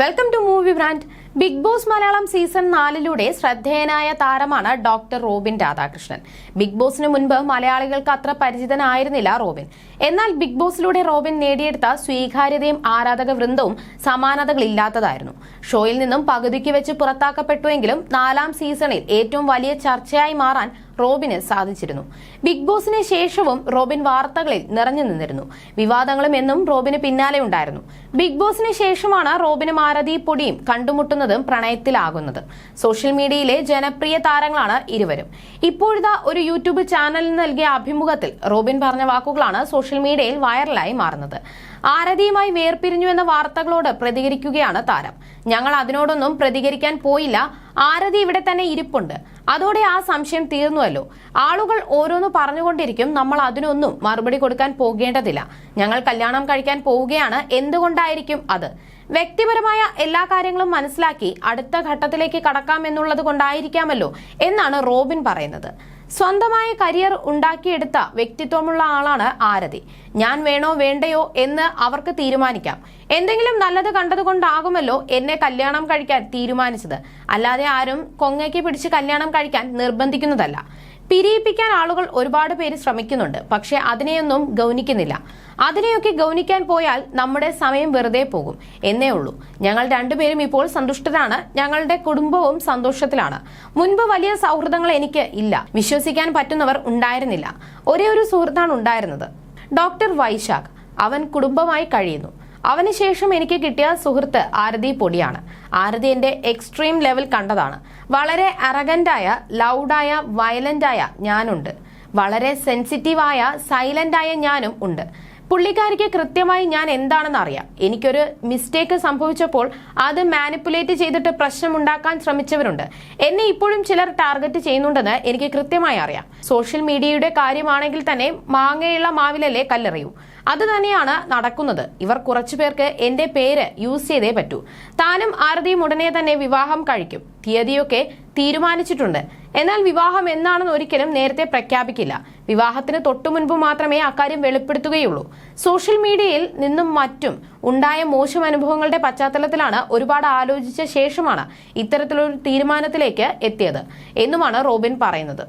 Welcome to movie brand Bigg Boss Malayalam season നാലിലൂടെ ശ്രദ്ധേയനായ താരമാണ് doctor Robin Radhakrishnan. Big ബോസിന് മുൻപ് മലയാളികൾക്ക് അത്ര പരിചിതനായിരുന്നില്ല റോബിൻ. എന്നാൽ ബിഗ് ബോസിലൂടെ റോബിൻ നേടിയെടുത്ത സ്വീകാര്യതയും ആരാധക വൃന്ദവും സമാനതകളില്ലാത്തതായിരുന്നു. ഷോയിൽ നിന്നും പകുതിക്ക് വെച്ച് പുറത്താക്കപ്പെട്ടുവെങ്കിലും നാലാം സീസണിൽ ഏറ്റവും വലിയ ചർച്ചയായി മാറാൻ റോബിന് സാധിച്ചിരുന്നു. ബിഗ് ബോസിന് ശേഷവും റോബിൻ വാർത്തകളിൽ നിറഞ്ഞു നിന്നിരുന്നു. വിവാദങ്ങളും എന്നും റോബിന് പിന്നാലെ ഉണ്ടായിരുന്നു. ബിഗ് ബോസിന് ശേഷമാണ് റോബിനും ആരതി പൊടിയും കണ്ടുമുട്ടുന്നതും പ്രണയത്തിലാകുന്നത്. സോഷ്യൽ മീഡിയയിലെ ജനപ്രിയ താരങ്ങളാണ് ഇരുവരും. ഇപ്പോഴിതാ ഒരു യൂട്യൂബ് ചാനലിന് നൽകിയ അഭിമുഖത്തിൽ റോബിൻ പറഞ്ഞ വാക്കുകളാണ് സോഷ്യൽ മീഡിയയിൽ വൈറലായി മാറുന്നത്. ആരതിയുമായി വേർപിരിഞ്ഞു എന്ന വാർത്തകളോട് പ്രതികരിക്കുകയാണ് താരം. ഞങ്ങൾ അതിനോടൊന്നും പ്രതികരിക്കാൻ പോയില്ല. ആരതി ഇവിടെ തന്നെ ഇരിപ്പുണ്ട്. അതോടെ ആ സംശയം തീർന്നുവല്ലോ. ആളുകൾ ഓരോന്ന് പറഞ്ഞുകൊണ്ടിരിക്കും. നമ്മൾ അതിനൊന്നും മറുപടി കൊടുക്കാൻ പോകേണ്ടതില്ല. ഞങ്ങൾ കല്യാണം കഴിക്കാൻ പോവുകയാണ്. എന്തുകൊണ്ടായിരിക്കും അത്? വ്യക്തിപരമായ എല്ലാ കാര്യങ്ങളും മനസ്സിലാക്കി അടുത്ത ഘട്ടത്തിലേക്ക് കടക്കാം കടക്കാമെന്നുള്ളത് കൊണ്ടായിരിക്കാമല്ലോ എന്നാണ് റോബിൻ പറയുന്നത്. സ്വന്തമായ കരിയർ ഉണ്ടാക്കിയെടുത്ത വ്യക്തിത്വമുള്ള ആളാണ് ആരതി. ഞാൻ വേണോ വേണ്ടയോ എന്ന് അവർക്ക് തീരുമാനിക്കാം. എന്തെങ്കിലും നല്ലത് കണ്ടതുകൊണ്ടാകുമല്ലോ എന്നെ കല്യാണം കഴിക്കാൻ തീരുമാനിച്ചത്. അല്ലാതെ ആരും കൊങ്ങയ്ക്ക് പിടിച്ച് കല്യാണം കഴിക്കാൻ നിർബന്ധിക്കുന്നതല്ല. പിരിയിപ്പിക്കാൻ ആളുകൾ ഒരുപാട് പേര് ശ്രമിക്കുന്നുണ്ട്. പക്ഷെ അതിനെയൊന്നും ഗൗനിക്കുന്നില്ല. അതിനെയൊക്കെ ഗൗനിക്കാൻ പോയാൽ നമ്മുടെ സമയം വെറുതെ പോകും. എന്നേ ഉള്ളൂ. ഞങ്ങൾ രണ്ടുപേരും ഇപ്പോൾ സന്തുഷ്ടരാണ്. ഞങ്ങളുടെ കുടുംബവും സന്തോഷത്തിലാണ്. മുൻപ് വലിയ സൗഹൃദങ്ങൾ എനിക്ക് ഇല്ല. വിശ്വസിക്കാൻ പറ്റുന്നവർ ഉണ്ടായിരുന്നില്ല. ഒരേ ഒരു സുഹൃത്താണ് ഉണ്ടായിരുന്നത്. ഡോക്ടർ വൈശാഖ്. അവൻ കുടുംബമായി കഴിയുന്നു. അവനുശേഷം എനിക്ക് കിട്ടിയ സുഹൃത്ത് ആരതി പൊടിയാണ്. ആരതി എക്സ്ട്രീം ലെവൽ കണ്ടതാണ്. വളരെ അറഗന്റായ ലൗഡായ വയലന്റായ ഞാനുണ്ട്. വളരെ സെൻസിറ്റീവായ സൈലന്റായ ഞാനും ഉണ്ട്. പുള്ളിക്കാരിക്ക് കൃത്യമായി ഞാൻ എന്താണെന്ന് അറിയാം. എനിക്കൊരു മിസ്റ്റേക്ക് സംഭവിച്ചപ്പോൾ അത് മാനിപ്പുലേറ്റ് ചെയ്തിട്ട് പ്രശ്നം ഉണ്ടാക്കാൻ ശ്രമിച്ചവരുണ്ട്. എന്നെ ഇപ്പോഴും ചിലർ ടാർഗറ്റ് ചെയ്യുന്നുണ്ടെന്ന് എനിക്ക് കൃത്യമായി അറിയാം. സോഷ്യൽ മീഡിയയുടെ കാര്യമാണെങ്കിൽ തന്നെ മാങ്ങയുള്ള മാവിലല്ലേ കല്ലെറിയൂ. അത് തന്നെയാണ് നടക്കുന്നത്. ഇവർ കുറച്ചു പേർക്ക് എന്റെ പേര് യൂസ് ചെയ്തേ പറ്റൂ. താനും ആരതിയും ഉടനെ തന്നെ വിവാഹം കഴിക്കും. തീയതിയൊക്കെ തീരുമാനിച്ചിട്ടുണ്ട്. എന്നാൽ വിവാഹം എന്നാണെന്ന് ഒരിക്കലും നേരത്തെ പ്രഖ്യാപിക്കില്ല. വിവാഹത്തിന് തൊട്ടു മുൻപ് മാത്രമേ അക്കാര്യം വെളിപ്പെടുത്തുകയുള്ളൂ. സോഷ്യൽ മീഡിയയിൽ നിന്നും മറ്റും ഉണ്ടായ മോശം അനുഭവങ്ങളുടെ പശ്ചാത്തലത്തിലാണ് ഒരുപാട് ആലോചിച്ച ശേഷമാണ് ഇത്തരത്തിലൊരു തീരുമാനത്തിലേക്ക് എത്തിയത് എന്നുമാണ് റോബിൻ പറയുന്നത്.